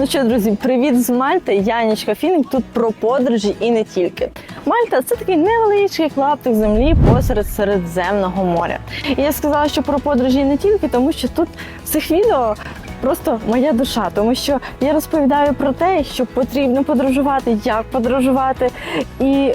Ну що, друзі, привіт з Мальти. Янічка Нічка Фінік. Тут про подорожі і не тільки. Мальта це такий невеличкий клаптик землі посеред Середземного моря. І я сказала, що про подорожі і не тільки, тому що тут в цих відео. Просто моя душа, тому що я розповідаю про те, що потрібно подорожувати, як подорожувати, і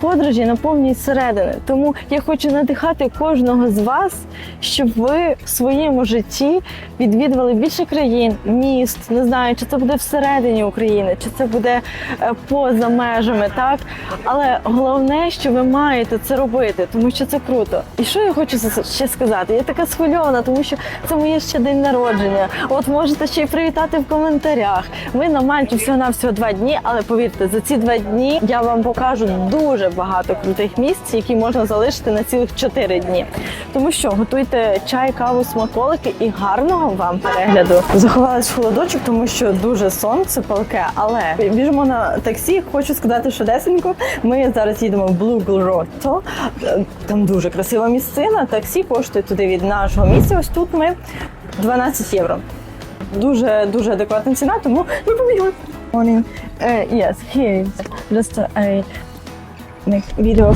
подорожі наповнюють зсередини. Тому я хочу надихати кожного з вас, щоб ви в своєму житті відвідували більше країн, міст. Не знаю, чи це буде всередині України, чи це буде е, поза межами, так але головне, що ви маєте це робити, тому що це круто. І що я хочу ще сказати? Я така схвильована, тому що це моє ще день народження. От можете ще й привітати в коментарях. Ми на Мальті всього на всього два дні, але повірте, за ці два дні я вам покажу дуже багато крутих місць, які можна залишити на цілих чотири дні. Тому що готуйте чай, каву, смаколики і гарного вам перегляду. Заховалась в холодочок, тому що дуже сонце палке, але біжимо на таксі. Хочу сказати, що десенько. Ми зараз їдемо в Grotto. Там дуже красива місцина. Таксі коштує туди від нашого місця. Ось тут ми 12 євро. Дуже дуже адекватна ціна, тому ми побігли. Morning. Uh, yes, here is just a make video.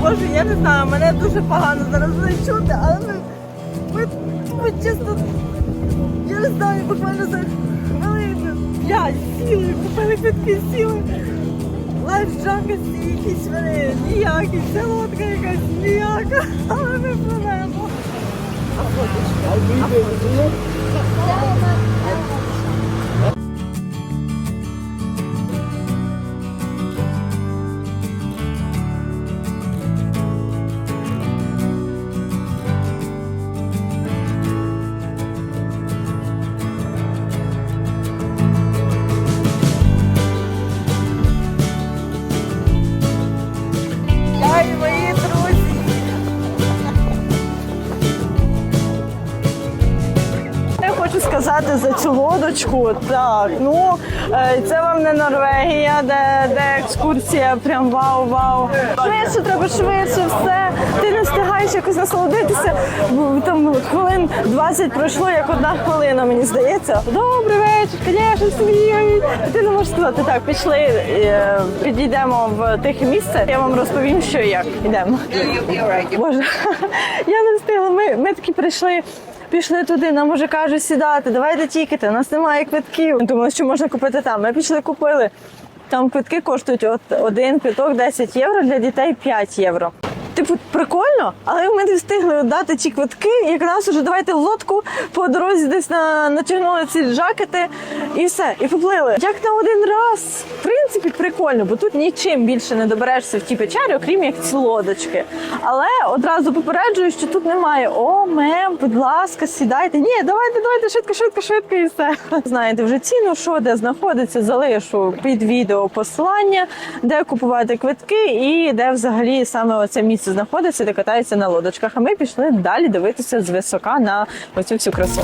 Боже, я не знаю, мене дуже погано зараз буде чути, але ми, ми, ми чисто, я не знаю, буквально за хвилину. Я сіли, купили квитки, сіли. Лайф джакет якісь вони ніякі, селодка якась ніяка, але ми пливемо. 好、そうですね。Сказати за цю лодочку. Так, ну е, це вам не Норвегія, де, де екскурсія, прям вау-вау. Швидше треба швидше, все. Ти не встигаєш якось насолодитися. Там хвилин 20 пройшло, як одна хвилина, мені здається. Добрий вечір, звісно, собі. Ти не можеш сказати так, пішли, е, підійдемо в тихе місце. Я вам розповім, що і як. Йдемо. Боже, я не встигла. Ми, ми таки прийшли. Пішли туди, нам уже кажуть сідати, давайте тікати, у нас немає квитків. Думали, що можна купити там. Ми пішли, купили. Там квитки коштують от один квиток 10 євро, для дітей 5 євро. Типу, прикольно, але ми не встигли дати ці квитки, і як уже давайте в лодку по дорозі десь на, натягнули ці жакети і все, і поплили. Як на один раз, в принципі, прикольно, бо тут нічим більше не доберешся в ті печері, окрім як ці лодочки. Але одразу попереджую, що тут немає о, мем, будь ласка, сідайте. Ні, давайте, давайте, швидко, швидко, швидко і все. Знаєте, вже ціну, що де знаходиться, залишу під відео посилання, де купувати квитки і де взагалі саме оце місце знаходиться, де катаються на лодочках. А ми пішли далі дивитися з висока на оцю всю красу.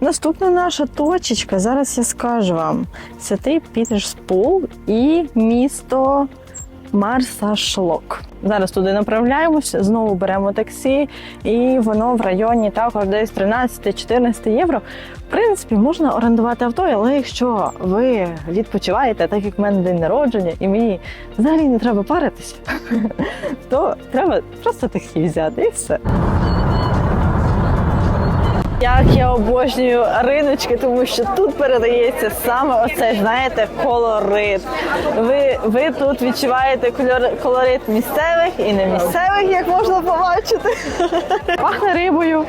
Наступна наша точечка, зараз я скажу вам. Святий Пітерспул і місто Марсашлок. Зараз туди направляємося, знову беремо таксі, і воно в районі також десь 13-14 євро. В принципі, можна орендувати авто, але якщо ви відпочиваєте, так як в мене день народження, і мені взагалі не треба паритися, то треба просто таксі взяти і все. Як я обожнюю риночки, тому що тут передається саме оцей, знаєте, колорит. Ви, ви тут відчуваєте колорит місцевих і не місцевих, як можна побачити. Пахне рибою,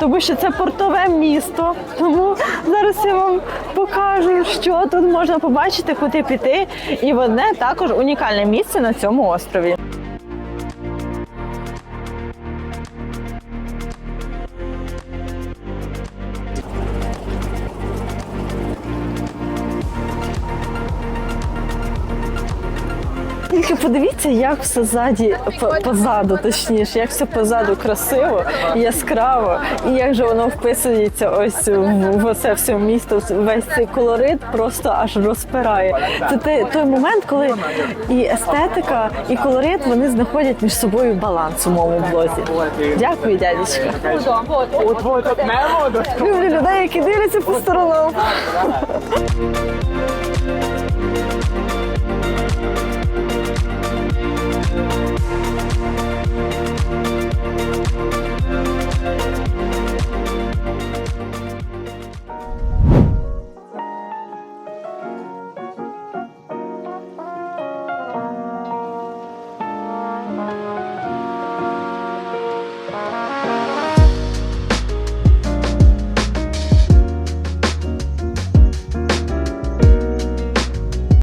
тому що це портове місто. Тому зараз я вам покажу, що тут можна побачити, куди піти. І одне також унікальне місце на цьому острові. Тільки подивіться, як все ззаді, по- позаду, точніше, як все позаду красиво, яскраво, і як же воно вписується ось в, оце все місто. Весь цей колорит просто аж розпирає. Це те- той момент, коли і естетика, і колорит вони знаходять між собою баланс у моєму блозі. Дякую, дядечка. Люблю людей, які дивляться по сторонам.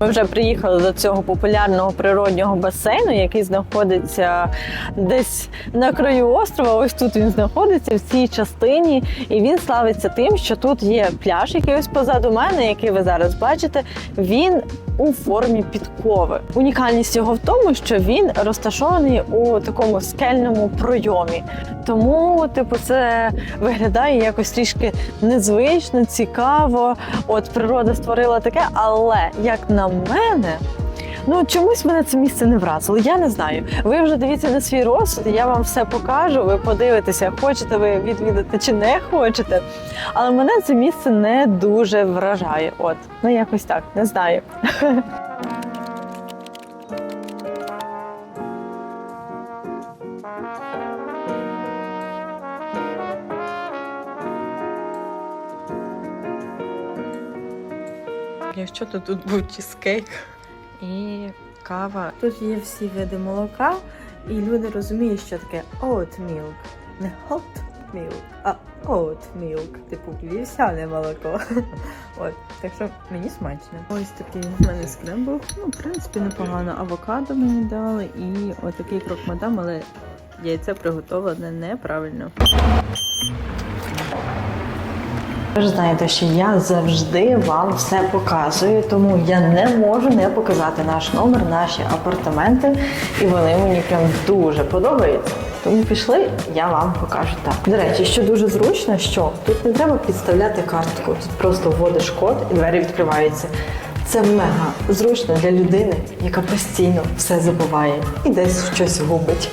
Вже приїхали до цього популярного природнього басейну, який знаходиться десь на краю острова. Ось тут він знаходиться в цій частині, і він славиться тим, що тут є пляж, який ось позаду мене, який ви зараз бачите. Він у формі підкови. Унікальність його в тому, що він розташований у такому скельному пройомі. Тому, типу, це виглядає якось трішки незвично, цікаво. От природа створила таке, але як на мене. Ну чомусь мене це місце не вразило. Я не знаю. Ви вже дивіться на свій розсуд, я вам все покажу. Ви подивитеся, хочете ви відвідати чи не хочете. Але мене це місце не дуже вражає. От, ну якось так, не знаю. Якщо то тут був чизкейк і кава. Тут є всі види молока, і люди розуміють, що таке oat milk. Не hot milk, а oat milk. Типу вівсяне молоко. От, так що мені смачно. Ось такий в мене скрембл. Ну, в принципі, непогано. Авокадо мені дали і отакий крок мадам, але яйце приготовлене неправильно. Ви ж знаєте, що я завжди вам все показую, тому я не можу не показати наш номер, наші апартаменти, і вони мені прям дуже подобаються. Тому пішли, я вам покажу так. До речі, що дуже зручно, що тут не треба підставляти картку, тут просто вводиш код і двері відкриваються. Це мега зручно для людини, яка постійно все забуває і десь щось губить.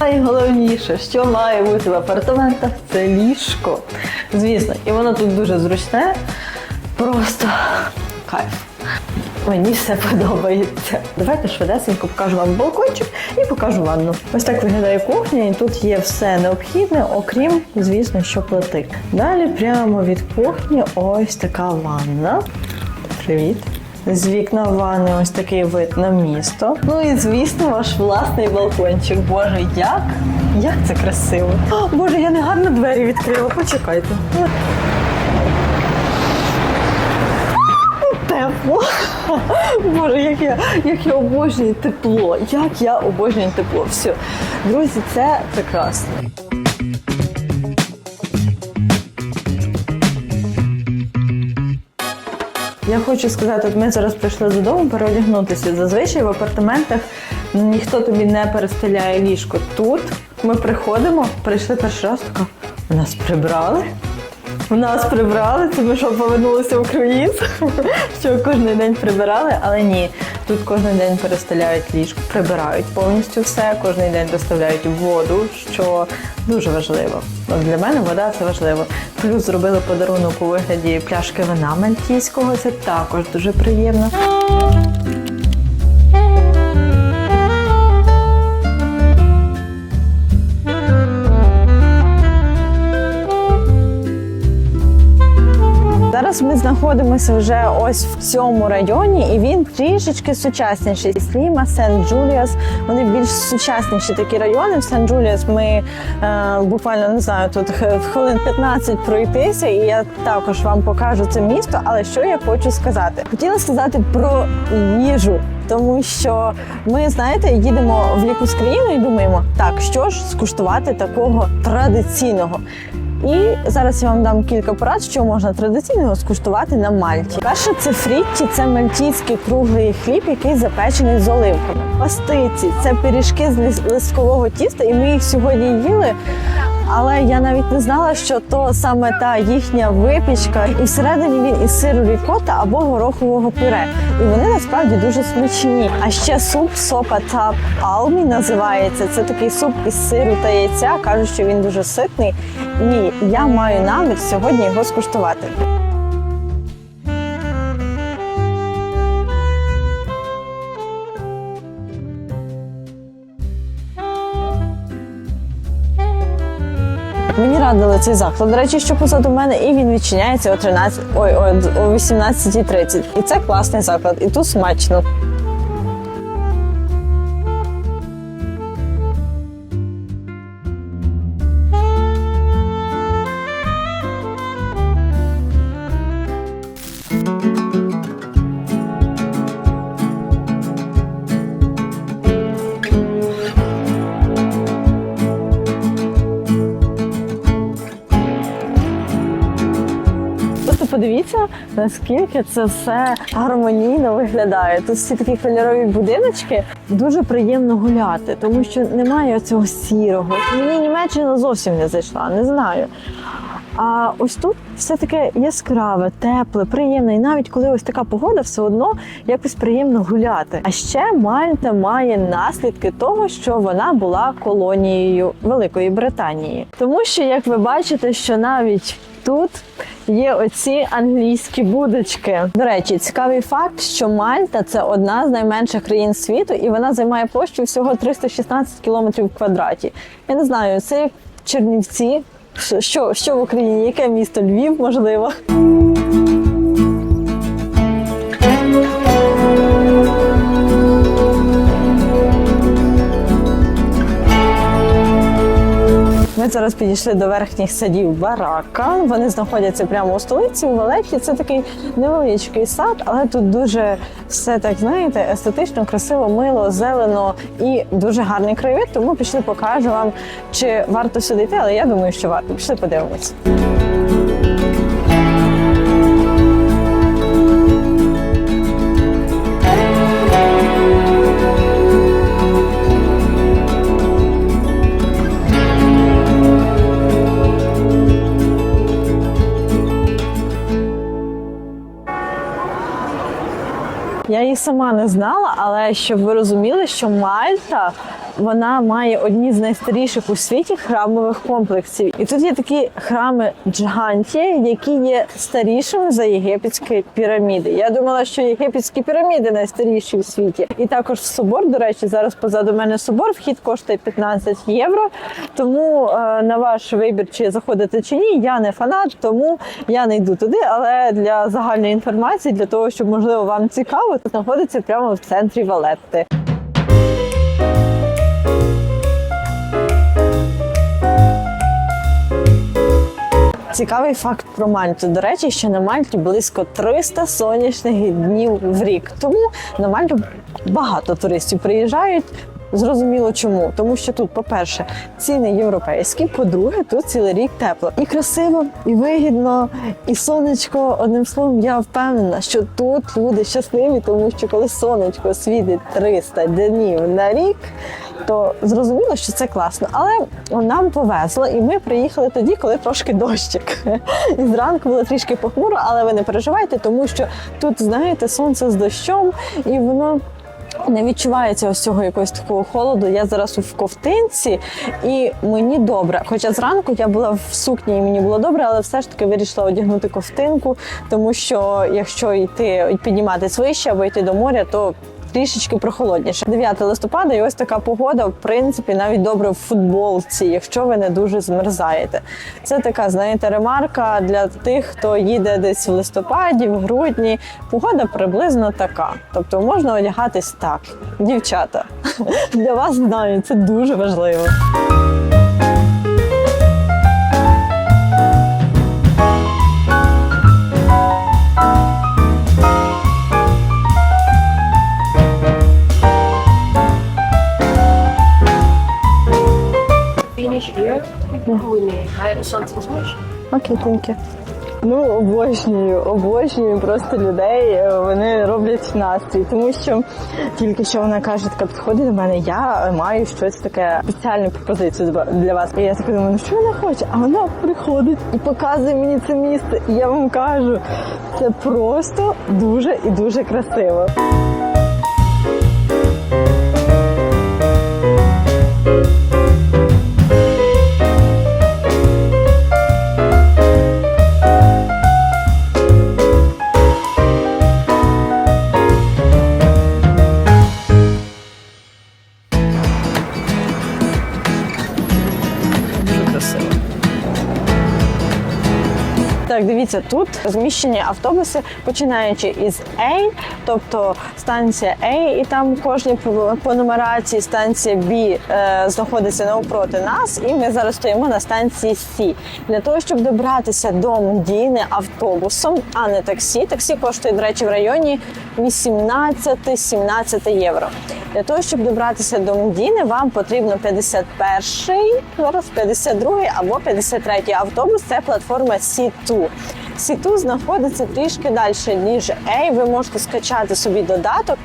Найголовніше, що має бути в апартаментах, це ліжко. Звісно, і воно тут дуже зручне. Просто кайф. Мені все подобається. Давайте швидесенько покажу вам балкончик і покажу ванну. Ось так виглядає кухня, і тут є все необхідне, окрім, звісно, що плити. Далі прямо від кухні ось така ванна. Привіт. З вікна ванни ось такий вид на місто. Ну і звісно, ваш власний балкончик. Боже, як? Як це красиво! О, Боже, я не гарно двері відкрила. Почекайте. Тепло. Боже, як я, як я обожнюю тепло. Як я обожнюю тепло. Все. Друзі, це прекрасно. Я хочу сказати, от ми зараз прийшли додому переодягнутися. Зазвичай в апартаментах ніхто тобі не перестеляє ліжко. Тут ми приходимо, прийшли перший раз, така у нас прибрали. У нас прибрали, це ми що повернулися в круїз, що кожен день прибирали, але ні. Тут кожен день перестеляють ліжко, прибирають повністю все, кожен день доставляють воду, що дуже важливо. Для мене вода це важливо. Плюс зробили подарунок у вигляді пляшки вина мальтійського, це також дуже приємно. Знаходимося вже ось в цьому районі, і він трішечки сучасніший. Сліма, Сент Джуліас. Вони більш сучасніші такі райони. В Сент Джуліас ми е, буквально не знаю тут хвилин 15 пройтися, і я також вам покажу це місто. Але що я хочу сказати? Хотіла сказати про їжу. Тому що ми, знаєте, їдемо в якусь країну і думаємо, так що ж скуштувати такого традиційного. І зараз я вам дам кілька порад, що можна традиційно скуштувати на Мальті. Перше, це фрітті, це мальтійський круглий хліб, який запечений з оливками. Пастиці це пиріжки з лискового тіста, і ми їх сьогодні їли. Але я навіть не знала, що то саме та їхня випічка, і всередині він із сиру рікота або горохового пюре. І вони насправді дуже смачні. А ще суп сопа та алмі називається. Це такий суп із сиру та яйця. кажуть, що він дуже ситний. І я маю намір сьогодні його скуштувати. Мені радили цей заклад. До речі, що позаду мене, і він відчиняється о 13, ой, о, о 18.30. І це класний заклад, і тут смачно. Наскільки це все гармонійно виглядає. Тут всі такі кольорові будиночки. Дуже приємно гуляти, тому що немає цього сірого. Мені Німеччина зовсім не зайшла, не знаю. А ось тут все таке яскраве, тепле, приємне. І навіть коли ось така погода, все одно якось приємно гуляти. А ще Мальта має наслідки того, що вона була колонією Великої Британії. Тому що, як ви бачите, що навіть тут є оці англійські будочки. До речі, цікавий факт, що Мальта це одна з найменших країн світу, і вона займає площу всього 316 кілометрів в квадраті. Я не знаю, це Чернівці. Що, що в Україні? Яке місто? Львів, можливо. Ми зараз підійшли до верхніх садів барака. Вони знаходяться прямо у столиці у Валеті. Це такий невеличкий сад, але тут дуже все так знаєте, естетично, красиво, мило, зелено і дуже гарний краєвид. Тому пішли покажу вам, чи варто сюди йти, але я думаю, що варто. Пішли подивимось. Сама не знала, але щоб ви розуміли, що Мальта вона має одні з найстаріших у світі храмових комплексів. І тут є такі храми Джганті, які є старішими за єгипетські піраміди. Я думала, що єгипетські піраміди найстаріші у світі. І також собор, до речі, зараз позаду мене собор. Вхід коштує 15 євро. Тому е, на ваш вибір, чи заходити чи ні, я не фанат, тому я не йду туди. Але для загальної інформації, для того, щоб можливо вам цікаво, тут знаходиться прямо в центрі Валетти. Цікавий факт про Мальту. До речі, що на Мальті близько 300 сонячних днів в рік. Тому на Мальту багато туристів приїжджають. Зрозуміло чому, тому що тут, по-перше, ціни європейські, по-друге, тут цілий рік тепло і красиво, і вигідно, і сонечко. Одним словом, я впевнена, що тут люди щасливі, тому що коли сонечко світить 300 днів на рік, то зрозуміло, що це класно. Але нам повезло, і ми приїхали тоді, коли трошки дощик. І зранку було трішки похмуро, але ви не переживайте, тому що тут, знаєте, сонце з дощом, і воно. Не відчувається ось цього якогось такого холоду. Я зараз в ковтинці і мені добре. Хоча зранку я була в сукні і мені було добре, але все ж таки вирішила одягнути ковтинку, тому що якщо йти підніматись вище або йти до моря, то трішечки прохолодніше. 9 листопада, і ось така погода, в принципі, навіть добре в футболці, якщо ви не дуже змерзаєте. Це така, знаєте, ремарка для тих, хто їде десь в листопаді, в грудні. Погода приблизно така. Тобто можна одягатись так. Дівчата, для вас знаю, це дуже важливо. Окей, тhank. Ну, обожнюю, обожнюю просто людей. Вони роблять настрій, тому що тільки що вона каже, така підходить до мене, я маю щось таке спеціальну пропозицію для вас. І я така думаю, ну що вона хоче? А вона приходить і показує мені це місце. І я вам кажу, це просто дуже і дуже красиво. Дуже дивіться, тут розміщені автобуси, починаючи із A, тобто станція A, і там кожні по, нумерації станція B е, знаходиться навпроти нас, і ми зараз стоїмо на станції C. Для того, щоб добратися до Мдіни автобусом, а не таксі. Таксі коштує, до речі, в районі 18-17 євро. Для того, щоб добратися до Мдіни, вам потрібно 51-й, зараз 52-й або 53-й автобус. Це платформа C2. C2 знаходиться трішки далі, ніж Ей. Ви можете скачати собі додаток.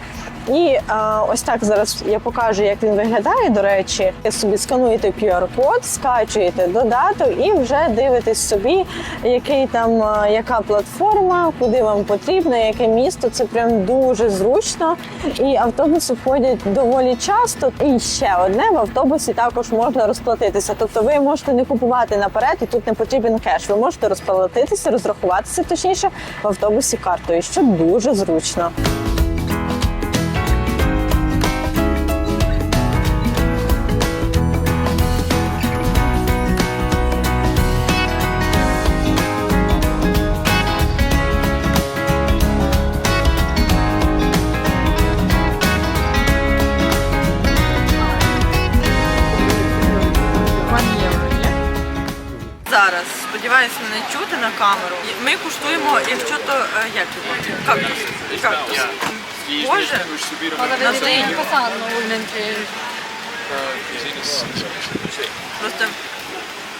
І е, ось так зараз я покажу, як він виглядає. До речі, ви собі скануєте QR-код, скачуєте додаток і вже дивитесь собі, який там е, яка платформа, куди вам потрібно, яке місто. Це прям дуже зручно. І автобуси ходять доволі часто. І ще одне в автобусі також можна розплатитися. Тобто ви можете не купувати наперед, і тут не потрібен кеш. Ви можете розплатитися, розрахуватися точніше в автобусі картою, що дуже зручно. Сподіваюся мене чути на камеру. Ми куштуємо, якщо то е, як його? Кактус. Кактус. Боже, На не просто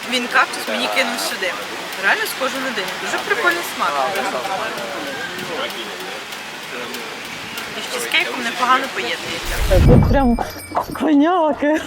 він кактус мені кинув сюди. Реально схоже на диню. Дуже прикольний смак. Чизкейком непогано поєднується. Тут прям коняки.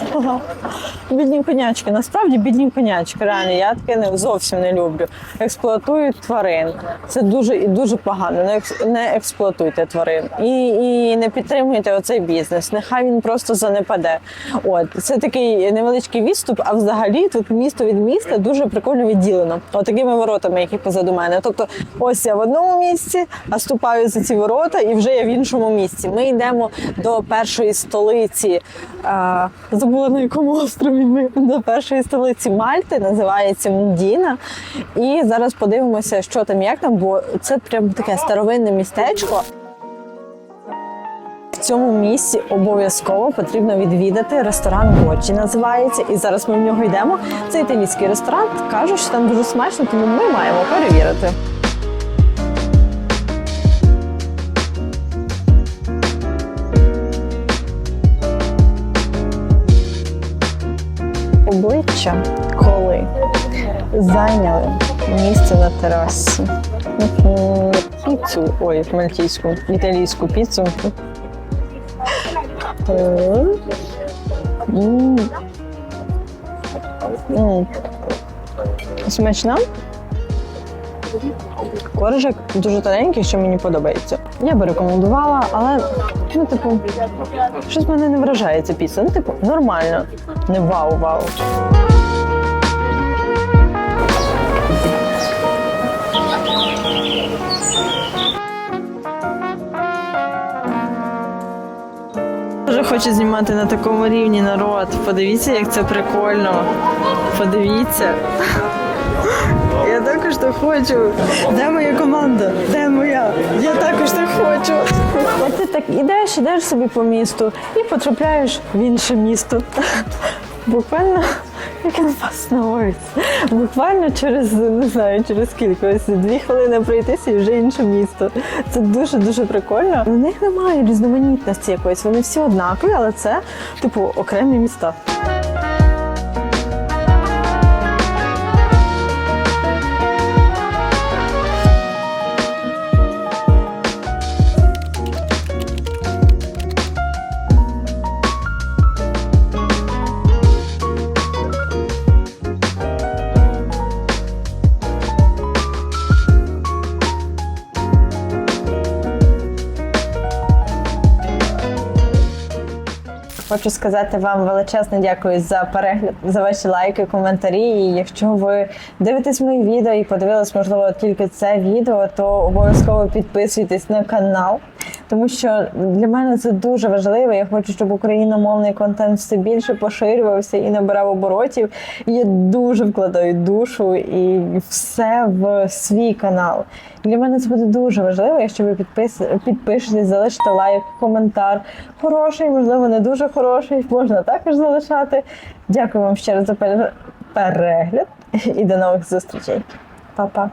Бідні конячки. Насправді бідні конячки. Реально, я таке не зовсім не люблю. Експлуатують тварин. Це дуже і дуже погано. Не, екс- не експлуатуйте тварин і, і не підтримуйте оцей бізнес. Нехай він просто занепаде. От це такий невеличкий відступ. А взагалі тут місто від міста дуже прикольно відділено. От воротами, які позаду мене. Тобто, ось я в одному місці, а ступаю за ці ворота, і вже я в іншому місці. Ми йдемо до першої столиці. А, забула на якому острові ми до першої столиці Мальти, називається Мдіна. І зараз подивимося, що там, як там, бо це прям таке старовинне містечко. В цьому місці обов'язково потрібно відвідати ресторан Боджі називається. І зараз ми в нього йдемо. Це італійський ресторан. Кажуть, що там дуже смачно, тому ми маємо перевірити. Обличчя, коли зайняли місце на терасі. Піцу, ой, мальтійську, італійську піцу. Смачна. Коржик дуже тоненький, що мені подобається. Я би рекомендувала, але ну, типу, щось мене не вражає ця піца. Ну, типу, нормально. Не вау-вау. Хочу знімати на такому рівні народ. Подивіться, як це прикольно. Подивіться. Я також то хочу. Де моя команда? Де моя? Я також то хочу. От ти так ідеш, ідеш собі по місту і потрапляєш в інше місто. Буквально, як він вас. Буквально через не знаю, через кілька дві хвилини пройтися і вже інше місто. Це дуже дуже прикольно. У них немає різноманітності якоїсь. Вони всі однакові, але це типу окремі міста. Хочу сказати вам величезне дякую за перегляд, за ваші лайки, коментарі. І якщо ви дивитесь мої відео і подивились, можливо, тільки це відео, то обов'язково підписуйтесь на канал, тому що для мене це дуже важливо. Я хочу, щоб україномовний контент все більше поширювався і набирав оборотів. І я дуже вкладаю душу і все в свій канал. Для мене це буде дуже важливо, якщо ви підпис... підпишетесь, залишите лайк, коментар. Хороший, можливо, не дуже хороший, можна також залишати. Дякую вам ще раз за перегляд і до нових зустрічей. Па-па.